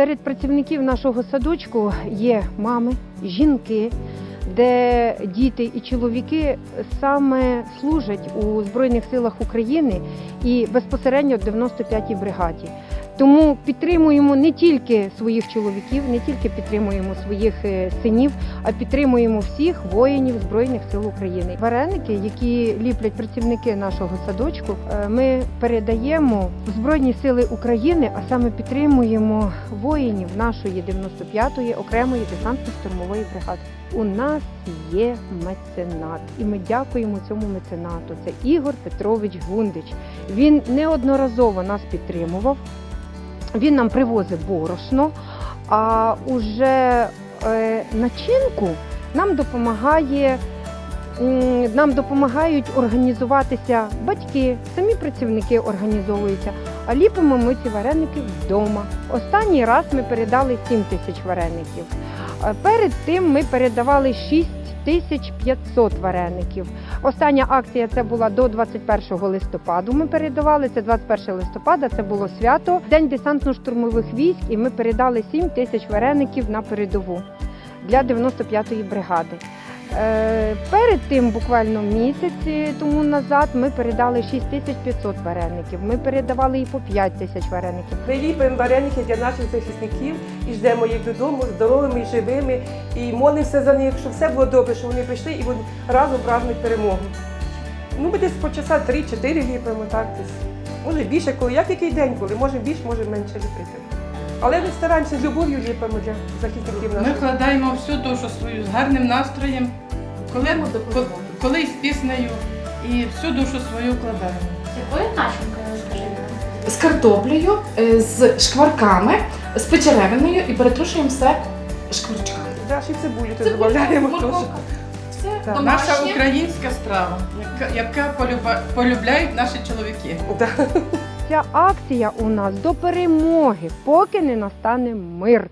Серед працівників нашого садочку є мами, жінки, де діти і чоловіки саме служать у Збройних силах України і безпосередньо в 95-й бригаді. Тому підтримуємо не тільки своїх чоловіків, не тільки підтримуємо своїх е, синів, а підтримуємо всіх воїнів Збройних сил України. Вареники, які ліплять працівники нашого садочку, е, ми передаємо в Збройні Сили України, а саме підтримуємо воїнів нашої 95-ї окремої десантно-штурмової бригади. У нас є меценат, і ми дякуємо цьому меценату. Це Ігор Петрович Гундич. Він неодноразово нас підтримував. Він нам привозить борошно, а уже е, начинку нам допомагає. Нам допомагають організуватися батьки, самі працівники організовуються, а ліпимо ми ці вареники вдома. Останній раз ми передали 7 тисяч вареників. Перед тим ми передавали 6 тисяч 500 вареників. Остання акція це була до 21 листопаду. Ми передавали це 21 листопада. Це було свято, день десантно-штурмових військ, і ми передали 7 тисяч вареників на передову для 95-ї бригади. Е, Перед тим, буквально місяць тому назад, ми передали 6500 вареників. Ми передавали і по 5 тисяч вареників. Ми ліпимо вареники для наших захисників і ждемо їх додому здоровими і живими. І молимося за них, щоб все було добре, щоб вони прийшли і вони разом празднують перемогу. Ну, ми десь по часа 3-4 ліпимо, так десь. Може більше, коли як який день, коли може більше, може менше ліпити. Але ми стараємося з любов'ю ліпимо для захисників Ми наших. вкладаємо всю душу свою з гарним настроєм, коли, коли, коли з піснею і всю душу свою вкладаємо. Якою начинкою розкажи? з картоплею, е, з шкварками, з печеревиною і перетрушуємо все шкварчками. Да, ще цибулю тут додаємо теж. морковка. Все Так. Наша домашнє. українська страва, яка, яка полюба, полюбляють наші чоловіки. Ця акція у нас до перемоги, поки не настане мир.